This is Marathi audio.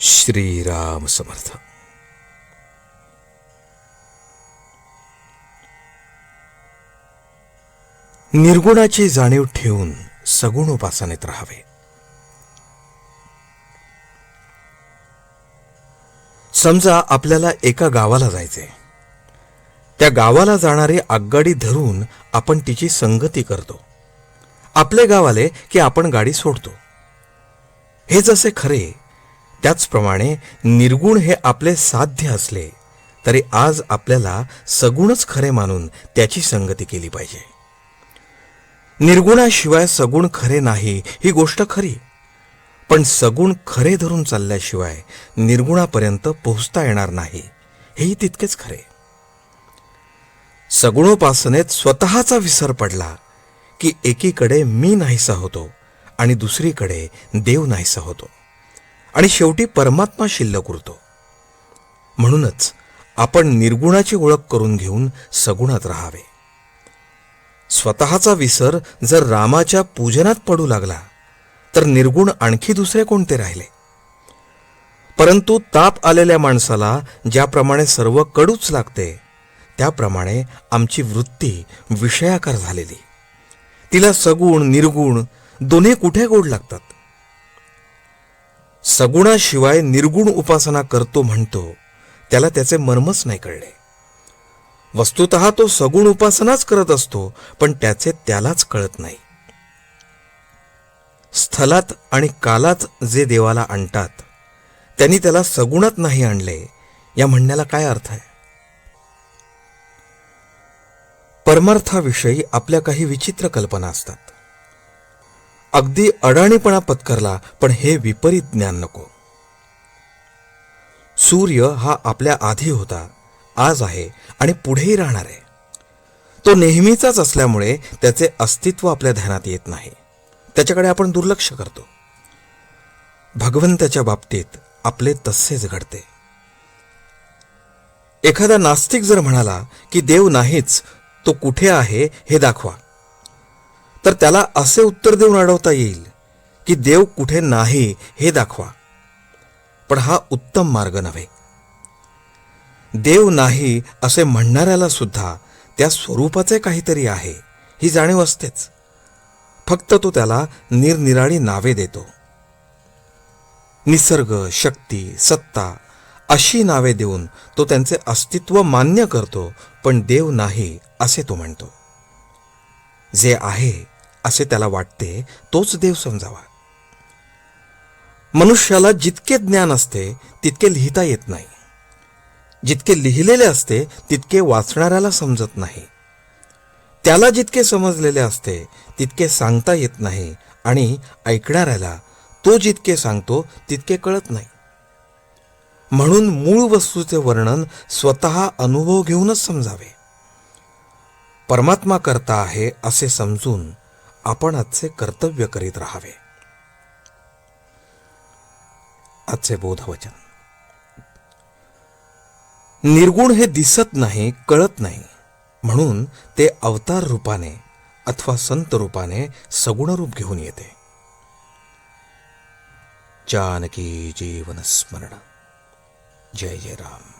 श्रीराम समर्थ. निर्गुणाची जाणीव ठेवून सगुण उपासनेत राहावे. समजा आपल्याला एका गावाला जायचे त्या गावाला जाणारी आगगाडी धरून आपण तिची संगती करतो. आपले गाव आले की आपण गाडी सोडतो. हे जसे खरे त्याचप्रमाणे निर्गुण हे आपले साध्य असले तरी आज आपल्याला सगुणच खरे मानून त्याची संगती केली पाहिजे. निर्गुणाशिवाय सगुण खरे नाही ही गोष्ट खरी. पण सगुण खरे धरून चालल्याशिवाय निर्गुणापर्यंत पोहोचता येणार नाही हेही तितकेच खरे. सगुणोपासनेत स्वतःचा विसर पडला की एकीकडे मी नाहीसा होतो आणि दुसरीकडे देव नाहीसा होतो. आणि शेवटी परमात्मा शिल्लक उरतो. म्हणूनच आपण निर्गुणाची ओळख करून घेऊन सगुणात राहावे. स्वतःचा विसर जर रामाच्या पूजनात पडू लागला तर निर्गुण आणखी दुसरे कोणते राहिले? परंतु ताप आलेल्या माणसाला ज्याप्रमाणे सर्व कडूच लागते त्याप्रमाणे आमची वृत्ती विषयाकार झालेली. तिला सगुण निर्गुण दोन्ही कुठे गोड लागतात? सगुणाशिवाय निर्गुण उपासना करतो म्हणतो त्याला त्याचे मर्मच नाही कळले. वस्तुत तो सगुण उपासनाच करत असतो पण त्याचे त्यालाच कळत नाही. स्थलात आणि कालात जे देवाला आणतात त्यांनी त्याला सगुणात नाही आणले या म्हणण्याला काय अर्थ आहे? परमार्थाविषयी आपल्या काही विचित्र कल्पना असतात. अगदी अडाणीपणा पत्करला पण हे विपरीत ज्ञान नको. सूर्य हा आपल्या आधी होता आज आहे आणि पुढेही राहणार आहे. तो नेहमीचाच असल्यामुळे त्याचे अस्तित्व आपल्या ध्यानात येत नाही. त्याच्याकडे आपण दुर्लक्ष करतो. भगवंताच्या बाबतीत आपले तसेच घडते. एखादा नास्तिक जर म्हणाला की देव नाहीच तो कुठे आहे हे दाखवा. तर त्याला असे उत्तर देऊन अडवता येईल की देव कुठे नाही हे दाखवा. पण हा उत्तम मार्ग नव्हे. देव नाही असे म्हणणाऱ्याला सुद्धा त्या स्वरूपाचे काहीतरी आहे ही जाणीव असतेच. फक्त तो त्याला निरनिराळी नावे देतो. निसर्ग शक्ती सत्ता अशी नावे देऊन तो त्यांचे अस्तित्व मान्य करतो पण देव नाही असे तो म्हणतो. जे आहे असे त्याला वाटते तोच देव समजावा. मनुष्याला जितके ज्ञान असते तितके लिहिता येत नाही. जितके लिहिलेले असते तितके वाचणाऱ्याला समजत नाही. त्याला जितके समजलेले असते तितके सांगता येत नाही आणि ऐकणाऱ्याला तो जितके सांगतो तितके कळत नाही. म्हणून मूळ वस्तूचे वर्णन स्वतः अनुभव घेऊनच समजावे. परमात्मा करता आहे असे समजून आपण आजचे कर्तव्य करीत राहावे. आजचे बोधवचन. निर्गुण हे दिसत नाही कळत नाही. म्हणून ते अवतार रूपाने अथवा संत रूपाने सगुण रूप घेऊन येते. जानकी जीवन स्मरण. जय जय राम.